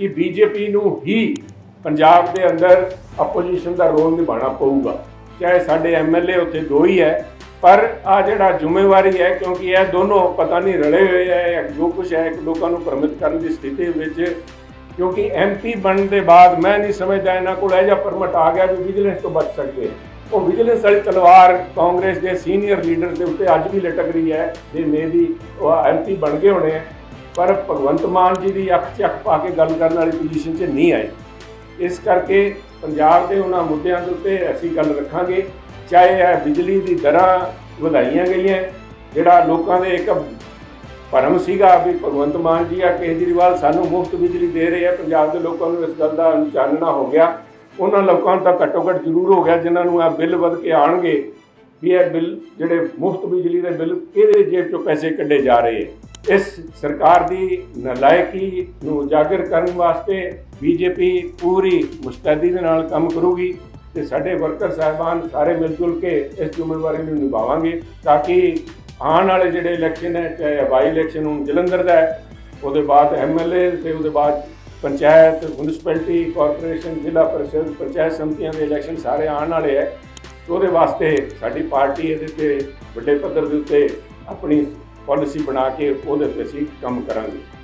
ਕਿ ਬੀਜੇਪੀ ਨੂੰ ਹੀ ਪੰਜਾਬ ਦੇ ਅੰਦਰ ਆਪੋਜੀਸ਼ਨ ਦਾ ਰੋਲ ਨਿਭਾਉਣਾ ਪਊਗਾ। ਚਾਹੇ ਸਾਡੇ ਐਮਐਲਏ ਉੱਥੇ ਦੋ ਹੀ ਹੈ, ਪਰ ਆ ਜਿਹੜਾ ਜ਼ਿੰਮੇਵਾਰੀ ਹੈ, ਕਿਉਂਕਿ ਇਹ ਦੋਨੋਂ ਪਤਾ ਨਹੀਂ ਰਲੇ ਹੋਏ ਹੈ ਜੋ ਕੁਝ ਹੈ ਇੱਕ ਲੋਕਾਂ ਨੂੰ ਭ੍ਰਮਿਤ ਕਰਨ ਦੀ ਸਥਿਤੀ ਵਿੱਚ। ਕਿਉਂਕਿ ਐਮਪੀ ਬਣਨ ਦੇ ਬਾਅਦ ਮੈਂ ਨਹੀਂ ਸਮਝਦਾ ਇਹਨਾਂ ਕੋਲ ਇਹ ਜਿਹਾ ਪਰਮਿਟ ਆ ਗਿਆ ਵੀ ਵਿਜੀਲੈਂਸ ਤੋਂ ਬਚ ਸਕਦੇ। ਉਹ ਵਿਜੀਲੈਂਸ ਵਾਲੀ ਤਲਵਾਰ ਕਾਂਗਰਸ ਦੇ ਸੀਨੀਅਰ ਲੀਡਰਸ ਦੇ ਉੱਤੇ ਅੱਜ ਵੀ ਲਟਕ ਰਹੀ ਹੈ, ਜੇ ਮੇ ਵੀ ਉਹ ਐਮਪੀ ਬਣ ਗਏ ਹੋਣੇ। ਹੈ ਪਰ ਭਗਵੰਤ ਮਾਨ ਜੀ ਦੀ ਅੱਖ 'ਚ ਅੱਖ ਪਾ ਕੇ ਗੱਲ ਕਰਨ ਵਾਲੀ ਪੋਜੀਸ਼ਨ 'ਚ ਨਹੀਂ ਆਏ। ਇਸ ਕਰਕੇ ਪੰਜਾਬ ਦੇ ਉਹਨਾਂ ਮੁੱਦਿਆਂ ਦੇ ਉੱਤੇ ਅਸੀਂ ਗੱਲ ਰੱਖਾਂਗੇ। ਚਾਹੇ ਇਹ ਬਿਜਲੀ ਦੀ ਦਰਾਂ ਵਧਾਈਆਂ ਗਈਆਂ, ਜਿਹੜਾ ਲੋਕਾਂ ਦੇ ਇੱਕ ਭਰਮ ਸੀਗਾ ਵੀ ਭਗਵੰਤ ਮਾਨ ਜੀ ਆ, ਕੇਜਰੀਵਾਲ ਸਾਨੂੰ ਮੁਫਤ ਬਿਜਲੀ ਦੇ ਰਹੇ ਆ, ਪੰਜਾਬ ਦੇ ਲੋਕਾਂ ਨੂੰ ਇਸ ਗੱਲ ਦਾ ਜਾਣਨਾ ਹੋ ਗਿਆ। ਉਹਨਾਂ ਲੋਕਾਂ ਨੂੰ ਤਾਂ ਘੱਟੋ ਘੱਟ ਜ਼ਰੂਰ ਹੋ ਗਿਆ, ਜਿਨ੍ਹਾਂ ਨੂੰ ਆ ਬਿੱਲ ਵੱਧ ਕੇ ਆਣਗੇ ਵੀ ਇਹ ਬਿੱਲ, ਜਿਹੜੇ ਮੁਫਤ ਬਿਜਲੀ ਦੇ ਬਿੱਲ, ਕਿਹਦੇ ਜੇਬ ਚੋਂ ਪੈਸੇ ਕੱਢੇ ਜਾ ਰਹੇ ਹੈ ਇਸ ਸਰਕਾਰ ਦੀ ਨਲਾਇਕੀ ਨੂੰ ਉਜਾਗਰ ਕਰਨ ਵਾਸਤੇ ਬੀਜੇਪੀ ਪੂਰੀ ਮੁਸਤੈਦੀ ਦੇ ਨਾਲ ਕੰਮ ਕਰੂਗੀ ਤੇ ਸਾਡੇ ਵਰਕਰ ਸਾਹਿਬਾਨ ਸਾਰੇ ਮਿਲ ਜੁਲ ਕੇ ਇਸ ਜ਼ਿੰਮੇਵਾਰੀ ਨੂੰ ਨਿਭਾਵਾਂਗੇ ਤਾਂ ਕਿ ਆਉਣ ਵਾਲੇ ਜਿਹੜੇ ਇਲੈਕਸ਼ਨ ਹੈ, ਚਾਹੇ ਬਾਈ ਇਲੈਕਸ਼ਨ ਹੁਣ, ਜਲੰਧਰ ਦਾ ਹੈ, ਉਹਦੇ ਬਾਅਦ ਐਮਐਲਏ ਤੇ ਉਹਦੇ ਬਾਅਦ ਪੰਚਾਇਤ ਮਿਊਨਿਸਪੈਲਿਟੀ ਕਾਰਪੋਰੇਸ਼ਨ, ਜ਼ਿਲ੍ਹਾ ਪਰਿਸ਼ਦ, ਪੰਚਾਇਤ ਸਮਤੀਆਂ ਦੇ ਇਲੈਕਸ਼ਨ ਸਾਰੇ ਆਉਣ ਵਾਲੇ ਹੈ ਉਹਦੇ ਵਾਸਤੇ ਸਾਡੀ ਪਾਰਟੀ ਇਹਦੇ ਤੇ ਵੱਡੇ ਪੱਧਰ ਦੇ ਉੱਤੇ ਆਪਣੀ ਪਾਲਿਸੀ ਬਣਾ ਕੇ ਉਹਦੇ ਤੇ ਅਸੀਂ ਕੰਮ ਕਰਾਂਗੇ।